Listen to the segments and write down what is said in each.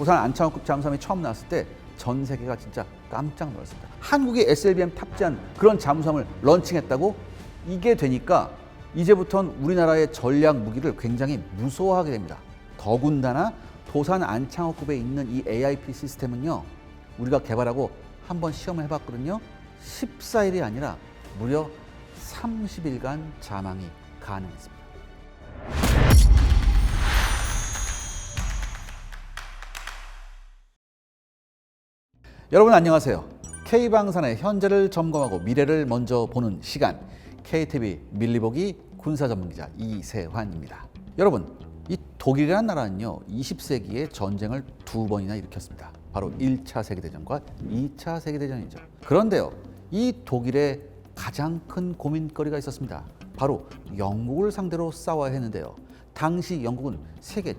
도산 안창호급 잠수함이 처음 나왔을 때 전 세계가 진짜 깜짝 놀랐습니다. 한국이 SLBM 탑재한 그런 잠수함을 런칭했다고 이게 되니까 이제부터는 우리나라의 전략 무기를 굉장히 무서워하게 됩니다. 더군다나 도산 안창호급에 있는 이 AIP 시스템은요, 우리가 개발하고 한번 시험을 해봤거든요. 14일이 아니라 무려 30일간 자망이 가능했습니다. 여러분 안녕하세요. K방산의 현재를 점검하고 미래를 먼저 보는 시간 KTV 밀리보기 군사 전문기자 이세환입니다. 여러분 이 독일이라는 나라는요 20세기에 전쟁을 두 번이나 일으켰습니다. 바로 1차 세계대전과 2차 세계대전이죠. 그런데요 이 독일의 가장 큰 고민거리가 있었습니다. 바로 영국을 상대로 싸워야 했는데요. 당시 영국은 세계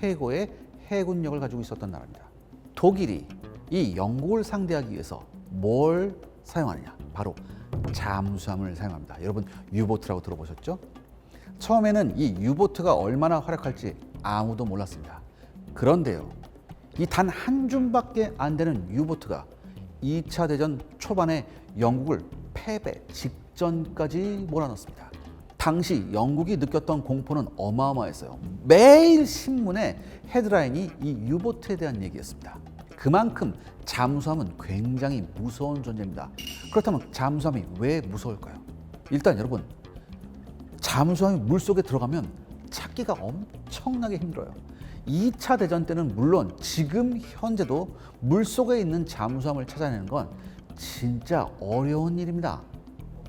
최고의 해군력을 가지고 있었던 나라입니다. 독일이 이 영국을 상대하기 위해서 뭘 사용하느냐? 바로 잠수함을 사용합니다. 여러분 유보트라고 들어보셨죠? 처음에는 이 유보트가 얼마나 활약할지 아무도 몰랐습니다. 그런데요, 이 단 한 줌밖에 안 되는 유보트가 2차 대전 초반에 영국을 패배 직전까지 몰아넣습니다. 당시 영국이 느꼈던 공포는 어마어마했어요. 매일 신문에 헤드라인이 이 유보트에 대한 얘기였습니다. 그만큼 잠수함은 굉장히 무서운 존재입니다. 그렇다면 잠수함이 왜 무서울까요? 일단 여러분, 잠수함이 물 속에 들어가면 찾기가 엄청나게 힘들어요. 2차 대전 때는 물론 지금 현재도 물 속에 있는 잠수함을 찾아내는 건 진짜 어려운 일입니다.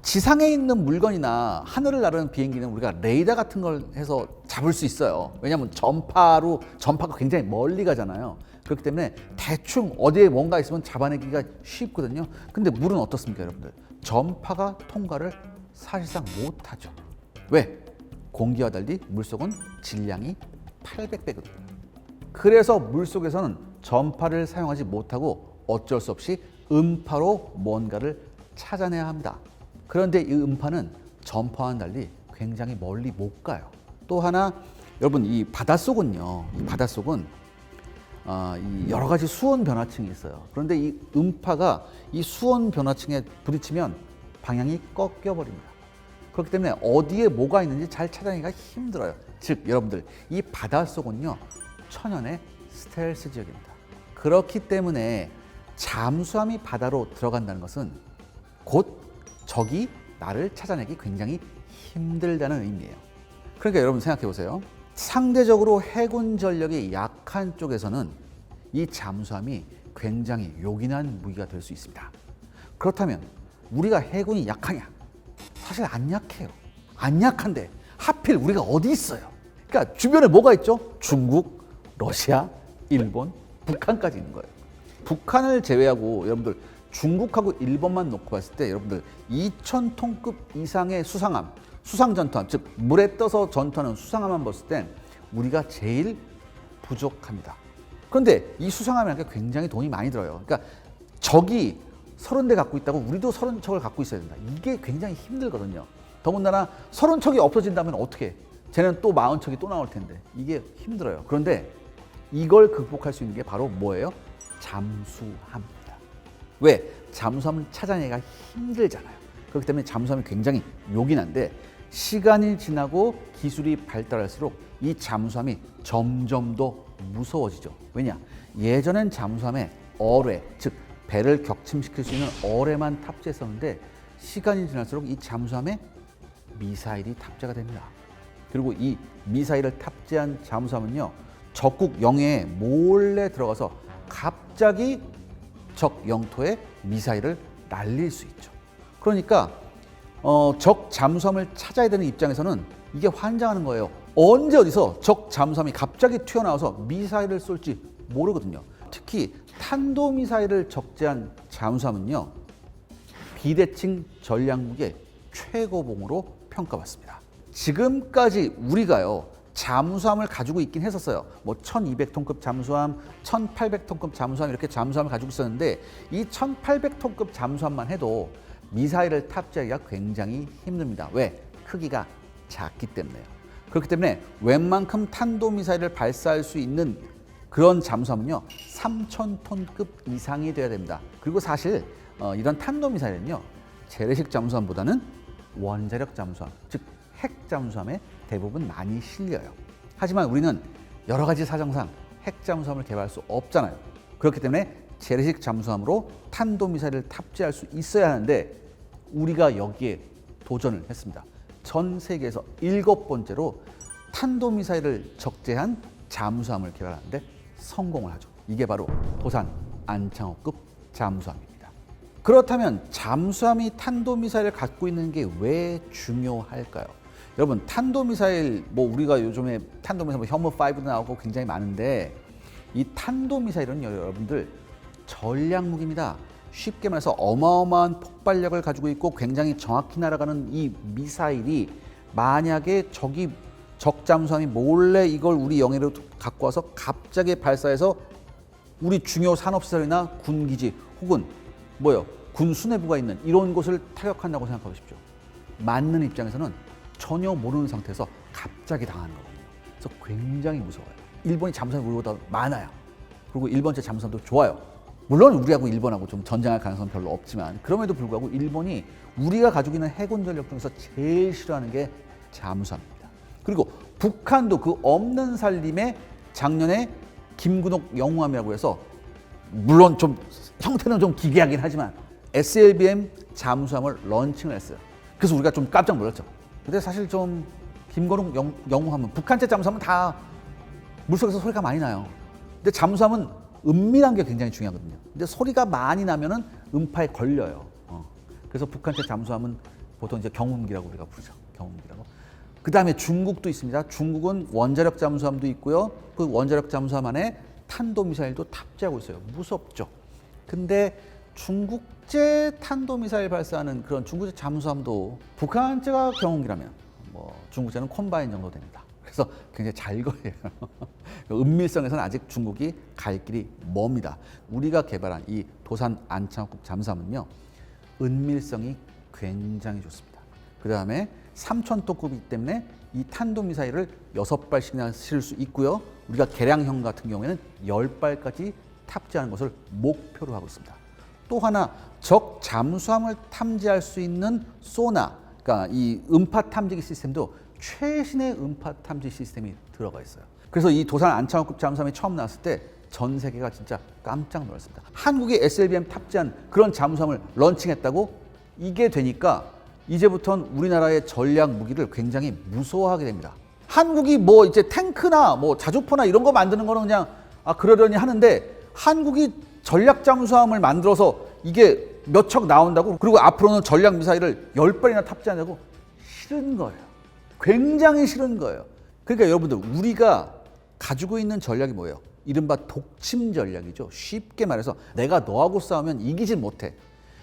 지상에 있는 물건이나 하늘을 나르는 비행기는 우리가 레이더 같은 걸 해서 잡을 수 있어요. 왜냐하면 전파로 전파가 굉장히 멀리 가잖아요. 그렇기 때문에 대충 어디에 뭔가 있으면 잡아내기가 쉽거든요. 근데 물은 어떻습니까, 여러분들? 전파가 통과를 사실상 못하죠. 왜? 공기와 달리 물속은 질량이 800배거든요. 그래서 물속에서는 전파를 사용하지 못하고 어쩔 수 없이 음파로 뭔가를 찾아내야 합니다. 그런데 이 음파는 전파와는 달리 굉장히 멀리 못 가요. 또 하나 여러분 이 바닷속은요. 이 바닷속은 어, 이 여러 가지 수온 변화층이 있어요. 그런데 이 음파가 이 수온 변화층에 부딪히면 방향이 꺾여 버립니다. 그렇기 때문에 어디에 뭐가 있는지 잘 찾아내기가 힘들어요. 즉 여러분들 이 바닷속은요 천연의 스텔스 지역입니다. 그렇기 때문에 잠수함이 바다로 들어간다는 것은 곧 적이 나를 찾아내기 굉장히 힘들다는 의미예요. 그러니까 여러분 생각해 보세요. 상대적으로 해군 전력이 약한 쪽에서는 이 잠수함이 굉장히 요긴한 무기가 될 수 있습니다. 그렇다면 우리가 해군이 약하냐? 사실 안 약해요. 안 약한데 하필 우리가 어디 있어요? 그러니까 주변에 뭐가 있죠? 중국, 러시아, 일본, 북한까지 있는 거예요. 북한을 제외하고 여러분들 중국하고 일본만 놓고 봤을 때 여러분들 2,000톤급 이상의 수상함, 수상 전투함, 즉 물에 떠서 전투하는 수상함만 봤을 땐 우리가 제일 부족합니다. 그런데 이 수상함이라는 게 굉장히 돈이 많이 들어요. 그러니까 적이 서른 대 갖고 있다고 우리도 서른 척을 갖고 있어야 된다. 이게 굉장히 힘들거든요. 더군다나 서른 척이 없어진다면 어떻게? 쟤는 또 마흔 척이 또 나올 텐데 이게 힘들어요. 그런데 이걸 극복할 수 있는 게 바로 뭐예요? 잠수함입니다. 왜? 잠수함을 찾아내기가 힘들잖아요. 그렇기 때문에 잠수함이 굉장히 요긴한데 시간이 지나고 기술이 발달할수록 이 잠수함이 점점 더 무서워지죠. 왜냐? 예전엔 잠수함에 어뢰, 즉 배를 격침시킬 수 있는 어뢰만 탑재했었는데 시간이 지날수록 이 잠수함에 미사일이 탑재가 됩니다. 그리고 이 미사일을 탑재한 잠수함은요 적국 영해에 몰래 들어가서 갑자기 적 영토에 미사일을 날릴 수 있죠. 그러니까 어, 적 잠수함을 찾아야 되는 입장에서는 이게 환장하는 거예요. 언제 어디서 적 잠수함이 갑자기 튀어나와서 미사일을 쏠지 모르거든요. 특히 탄도 미사일을 적재한 잠수함은요 비대칭 전략무기의 최고봉으로 평가받습니다. 지금까지 우리가요 잠수함을 가지고 있긴 했었어요. 뭐 1200톤급 잠수함, 1800톤급 잠수함 이렇게 잠수함을 가지고 있었는데 이 1800톤급 잠수함만 해도 미사일을 탑재하기가 굉장히 힘듭니다. 왜? 크기가 작기 때문에요. 그렇기 때문에 웬만큼 탄도 미사일을 발사할 수 있는 그런 잠수함은요 3,000톤급 이상이 돼야 됩니다. 그리고 사실 어, 이런 탄도미사일은요 재래식 잠수함보다는 원자력 잠수함, 즉 핵 잠수함에 대부분 많이 실려요. 하지만 우리는 여러 가지 사정상 핵 잠수함을 개발할 수 없잖아요. 그렇기 때문에 재래식 잠수함으로 탄도미사일을 탑재할 수 있어야 하는데 우리가 여기에 도전을 했습니다. 전 세계에서 일곱 번째로 탄도미사일을 적재한 잠수함을 개발하는데 성공을 하죠. 이게 바로 도산 안창호급 잠수함입니다. 그렇다면 잠수함이 탄도미사일을 갖고 있는 게 왜 중요할까요? 여러분 탄도미사일 뭐 우리가 요즘에 탄도미사일 뭐 혐오 5도 나오고 굉장히 많은데 이 탄도미사일은 여러분들 전략 무기입니다. 쉽게 말해서 어마어마한 폭발력을 가지고 있고 굉장히 정확히 날아가는 이 미사일이 만약에 적이 적 잠수함이 몰래 이걸 우리 영해로 갖고 와서 갑자기 발사해서 우리 중요 산업시설이나 군기지 혹은 뭐요 군 수뇌부가 있는 이런 곳을 타격한다고 생각해 보십시오. 맞는 입장에서는 전혀 모르는 상태에서 갑자기 당하는 거거든요. 그래서 굉장히 무서워요. 일본이 잠수함이 우리보다 많아요. 그리고 일본제 잠수함도 좋아요. 물론 우리하고 일본하고 좀 전쟁할 가능성은 별로 없지만 그럼에도 불구하고 일본이 우리가 가지고 있는 해군 전력 중에서 제일 싫어하는 게 잠수함입니다. 그리고 북한도 그 없는 살림에 작년에 김근옥 영웅함이라고 해서 물론 좀 형태는 좀 기괴하긴 하지만 SLBM 잠수함을 런칭을 했어요. 그래서 우리가 좀 깜짝 놀랐죠. 근데 사실 좀 김건웅 영, 영웅함은 북한제 잠수함은 다 물속에서 소리가 많이 나요. 근데 잠수함은 은밀한 게 굉장히 중요하거든요. 근데 소리가 많이 나면은 음파에 걸려요. 어. 그래서 북한제 잠수함은 보통 이제 경운기라고 우리가 부르죠. 경운기라고. 그 다음에 중국도 있습니다. 중국은 원자력 잠수함도 있고요. 그 원자력 잠수함 안에 탄도미사일도 탑재하고 있어요. 무섭죠. 근데 중국제 탄도미사일 발사하는 그런 중국제 잠수함도 북한제가 경운기라면 뭐 중국제는 콤바인 정도 됩니다. 그래서 굉장히 잘 걸려요. 은밀성에서는 아직 중국이 갈 길이 멉니다. 우리가 개발한 이 도산 안창호급 잠수함은요, 은밀성이 굉장히 좋습니다. 그 다음에 3,000톤급이기 때문에 이 탄도미사일을 6발씩이나 실을 수 있고요. 우리가 개량형 같은 경우에는 10발까지 탑재하는 것을 목표로 하고 있습니다. 또 하나 적 잠수함을 탐지할 수 있는 소나, 그러니까 이 음파 탐지기 시스템도 최신의 음파 탐지 시스템이 들어가 있어요. 그래서 이 도산 안창호급 잠수함이 처음 나왔을 때 전 세계가 진짜 깜짝 놀랐습니다. 한국이 SLBM 탑재한 그런 잠수함을 런칭했다고 이게 되니까 이제부터는 우리나라의 전략 무기를 굉장히 무서워하게 됩니다. 한국이 뭐 이제 탱크나 뭐 자주포나 이런 거 만드는 거는 그냥 아 그러려니 하는데 한국이 전략 잠수함을 만들어서 이게 몇 척 나온다고 그리고 앞으로는 전략 미사일을 열 발이나 탑재하냐고 싫은 거예요. 굉장히 싫은 거예요. 그러니까 여러분들 우리가 가지고 있는 전략이 뭐예요? 이른바 독침 전략이죠. 쉽게 말해서 내가 너하고 싸우면 이기질 못해.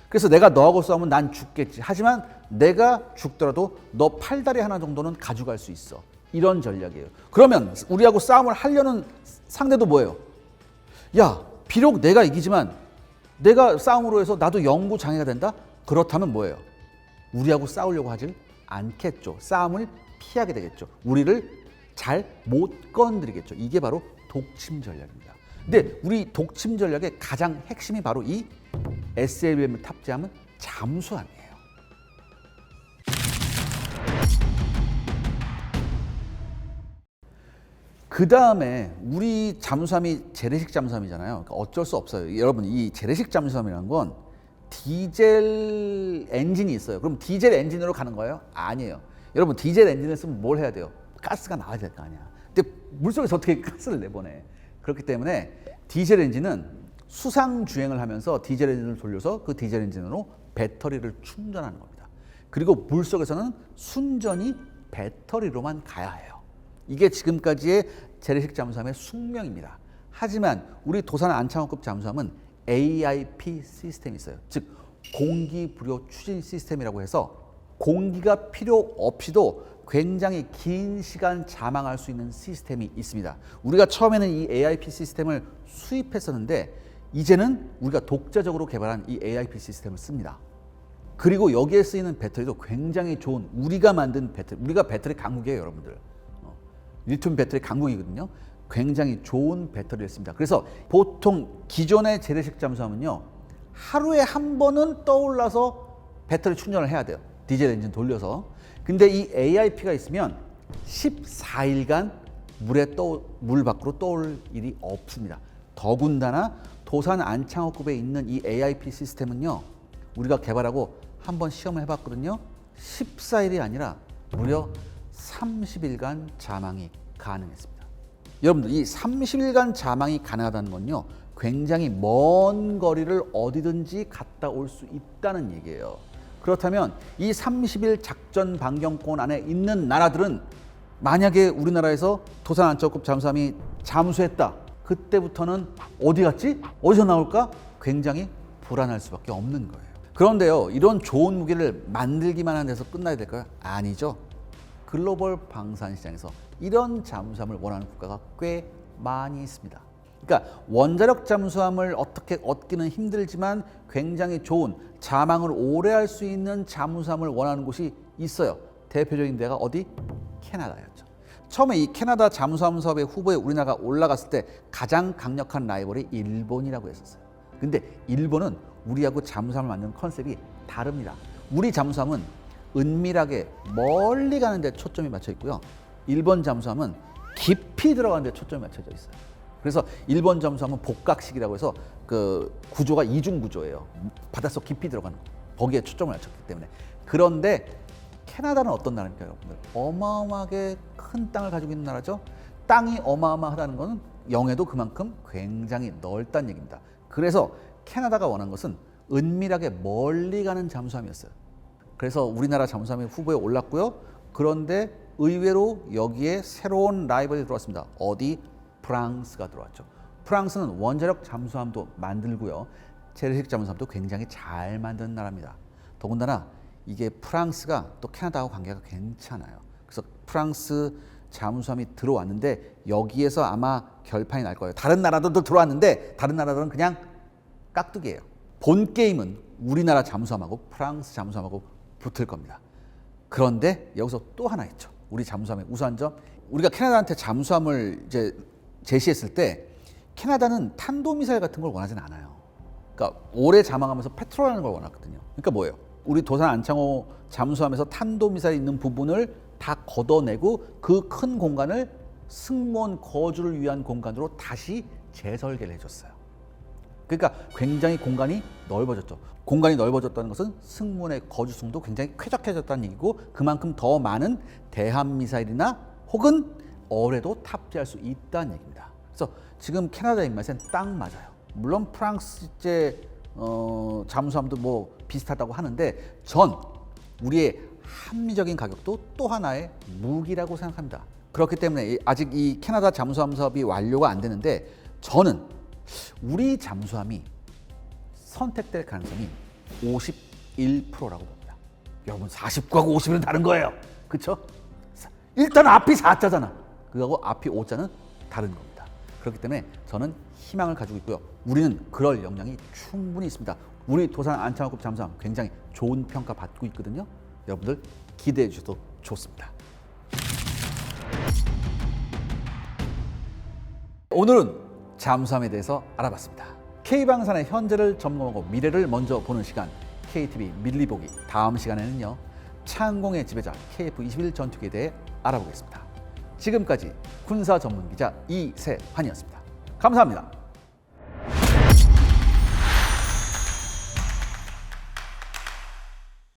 그래서 내가 너하고 싸우면 난 죽겠지. 하지만 내가 죽더라도 너 팔다리 하나 정도는 가져갈 수 있어. 이런 전략이에요. 그러면 우리하고 싸움을 하려는 상대도 뭐예요? 야, 비록 내가 이기지만 내가 싸움으로 해서 나도 영구 장애가 된다? 그렇다면 뭐예요? 우리하고 싸우려고 하질 않겠죠. 싸움을 피하게 되겠죠. 우리를 잘 못 건드리겠죠. 이게 바로 독침 전략입니다. 근데 우리 독침 전략의 가장 핵심이 바로 이 SLBM을 탑재하면 잠수함이에요. 그 다음에 우리 잠수함이 재래식 잠수함이잖아요. 그러니까 어쩔 수 없어요. 여러분 이 재래식 잠수함이라는 건 디젤 엔진이 있어요. 그럼 디젤 엔진으로 가는 거예요? 아니에요. 여러분 디젤 엔진을 쓰면 뭘 해야 돼요? 가스가 나와야 될 거 아니야. 근데 물속에서 어떻게 가스를 내보내? 그렇기 때문에 디젤 엔진은 수상 주행을 하면서 디젤 엔진을 돌려서 그 디젤 엔진으로 배터리를 충전하는 겁니다. 그리고 물속에서는 순전히 배터리로만 가야 해요. 이게 지금까지의 재래식 잠수함의 숙명입니다. 하지만 우리 도산 안창호급 잠수함은 AIP 시스템이 있어요. 즉 공기 불요 추진 시스템이라고 해서 공기가 필요 없이도 굉장히 긴 시간 자망할 수 있는 시스템이 있습니다. 우리가 처음에는 이 AIP 시스템을 수입했었는데 이제는 우리가 독자적으로 개발한 이 AIP 시스템을 씁니다. 그리고 여기에 쓰이는 배터리도 굉장히 좋은 우리가 만든 배터리, 우리가 배터리 강국이에요, 여러분들. 어, 리튬 배터리 강국이거든요. 굉장히 좋은 배터리를 씁니다. 그래서 보통 기존의 재래식 잠수함은요 하루에 한 번은 떠올라서 배터리 충전을 해야 돼요. 디젤 엔진 돌려서. 근데 이 AIP가 있으면 14일간 물에 떠, 물 밖으로 떠올 일이 없습니다. 더군다나 도산 안창호급에 있는 이 AIP 시스템은요, 우리가 개발하고 한번 시험을 해봤거든요. 14일이 아니라 무려 30일간 자망이 가능했습니다. 여러분들 이 30일간 자망이 가능하다는 건요, 굉장히 먼 거리를 어디든지 갔다 올 수 있다는 얘기예요. 그렇다면 이 30일 작전 반경권 안에 있는 나라들은 만약에 우리나라에서 도산 안쪽급 잠수함이 잠수했다. 그때부터는 어디 갔지? 어디서 나올까? 굉장히 불안할 수밖에 없는 거예요. 그런데요, 이런 좋은 무기를 만들기만 한 데서 끝나야 될까요? 아니죠. 글로벌 방산 시장에서 이런 잠수함을 원하는 국가가 꽤 많이 있습니다. 그러니까 원자력 잠수함을 어떻게 얻기는 힘들지만 굉장히 좋은 자망을 오래 할 수 있는 잠수함을 원하는 곳이 있어요. 대표적인 데가 어디? 캐나다였죠. 처음에 이 캐나다 잠수함 사업의 후보에 우리나라가 올라갔을 때 가장 강력한 라이벌이 일본이라고 했었어요. 근데 일본은 우리하고 잠수함을 만드는 컨셉이 다릅니다. 우리 잠수함은 은밀하게 멀리 가는 데 초점이 맞춰 있고요. 일본 잠수함은 깊이 들어가는 데 초점이 맞춰져 있어요. 그래서 일본 잠수함은 복각식이라고 해서 그 구조가 이중 구조예요. 바닷속 깊이 들어가는 거. 거기에 초점을 맞췄기 때문에. 그런데 캐나다는 어떤 나라입니까, 여러분들? 어마어마하게 큰 땅을 가지고 있는 나라죠. 땅이 어마어마하다는 것은 영해도 그만큼 굉장히 넓다는 얘기입니다. 그래서 캐나다가 원한 것은 은밀하게 멀리 가는 잠수함이었어요. 그래서 우리나라 잠수함이 후보에 올랐고요. 그런데 의외로 여기에 새로운 라이벌이 들어왔습니다. 어디? 프랑스가 들어왔죠. 프랑스는 원자력 잠수함도 만들고요. 재래식 잠수함도 굉장히 잘 만드는 나라입니다. 더군다나 이게 프랑스가 또 캐나다하고 관계가 괜찮아요. 그래서 프랑스 잠수함이 들어왔는데 여기에서 아마 결판이 날 거예요. 다른 나라들도 들어왔는데 다른 나라들은 그냥 깍두기예요. 본 게임은 우리나라 잠수함하고 프랑스 잠수함하고 붙을 겁니다. 그런데 여기서 또 하나 있죠. 우리 잠수함의 우수한 점. 우리가 캐나다한테 잠수함을 이제 제시했을 때 캐나다는 탄도미사일 같은 걸 원하진 않아요. 그러니까 오래 자망하면서 페트롤하는 걸 원했거든요. 그러니까 뭐예요? 우리 도산 안창호 잠수함에서 탄도미사일 있는 부분을 다 걷어내고 그 큰 공간을 승무원 거주를 위한 공간으로 다시 재설계를 해줬어요. 그러니까 굉장히 공간이 넓어졌죠. 공간이 넓어졌다는 것은 승무원의 거주성도 굉장히 쾌적해졌다는 얘기고 그만큼 더 많은 대함 미사일이나 혹은 어뢰도 탑재할 수 있다는 얘기입니다. 그래서 지금 캐나다 입맛엔 딱 맞아요. 물론 프랑스제 어, 잠수함도 뭐 비슷하다고 하는데 전 우리의 합리적인 가격도 또 하나의 무기라고 생각합니다. 그렇기 때문에 이- 아직 이 캐나다 잠수함 사업이 완료가 안 되는데 저는 우리 잠수함이 선택될 가능성이 51%라고 봅니다. 여러분 40하고 50은 다른 거예요. 그렇죠? 일단 앞이 4자잖아. 그거하고 앞이 5자는 다른 겁니다. 그렇기 때문에 저는 희망을 가지고 있고요. 우리는 그럴 역량이 충분히 있습니다. 우리 도산 안창호급 잠수함 굉장히 좋은 평가 받고 있거든요. 여러분들 기대해 주셔도 좋습니다. 오늘은 잠수함에 대해서 알아봤습니다. K방산의 현재를 점검하고 미래를 먼저 보는 시간 KTV 밀리보기 다음 시간에는요. 창공의 지배자 KF-21 전투기에 대해 알아보겠습니다. 지금까지 군사 전문 기자 이세환이었습니다. 감사합니다.